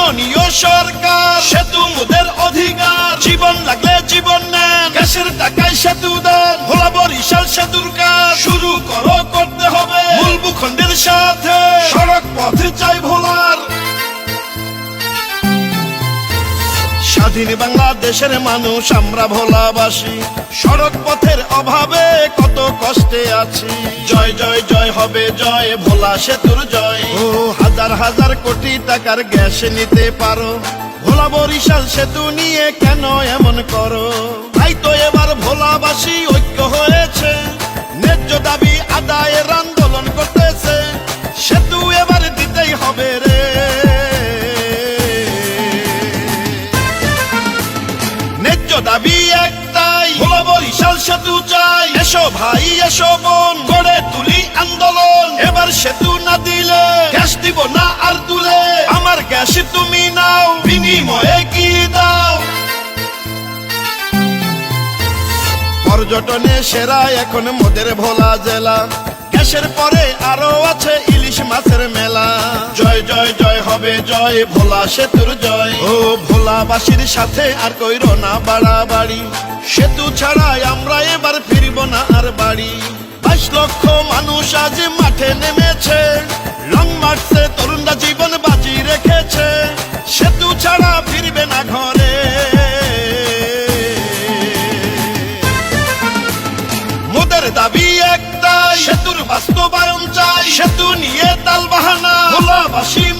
মাননীয় সরকার। সেতু মোদের অধিকার। জীবন লাগলে জীবন নেন। গ্যাসের টাকায় সেতু ভোলা বরিশাল সেতুর কাজ শুরু করো, করতে হবে। মূল ভূখণ্ডের সাথে। সড়ক পথে চাই ভোলার। স্বাধীন বাংলাদেশের মানুষ, আমরা ভোলাবাসী। সড়ক পথের অভাবে কত কষ্টে আছি। জয় জয় জয় হবে, জয়। ভোলা সেতুর জয়। ও হাজার কোটি টাকার গ্যাস নিতে পারো। ভোলা বরিশাল সেতু নিয়ে কেন এমন করো? তাই তো এবার ভোলাবাসী ঐক্য হয়েছে। ন্যায্য দাবি আদায়ের আন্দোলন করতেছে। সেতু এবার দিতেই হবে রে। ন্যায্য দাবি একটাই, ভোলা বরিশাল সেতু চাই। এসো ভাই, এসো বোন। দিব না আর তুলে। আমার গ্যাস তুমি নাও, বিনিময়ে কি দাও? পর্যটনে সেরা এখন মোদের ভোলা জেলা। গ্যাসের পরে আরও আছে ইলিশ মাছের মেলা। জয় জয় জয় হবে জয়, ভোলা সেতুর জয়। ও ভোলাবাসীর সাথে আর কইর না বাড়াবাড়ি। সেতু ছাড়াই আমরা এবার ফিরব না আর বাড়ি। বাইশ লক্ষ মানুষ আজ মাঠে নেমেছে। লং মার্চে মোদের দাবি একটাই, সেতুর বাস্তবায়ন চাই। সেতু নিয়ে তাল বাহানা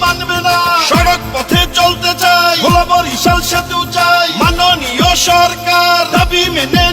মানবে না। সড়ক পথে চলতে চাই ভোলা বরিশাল সেতু চাই। মাননীয় সরকার দাবি মেনে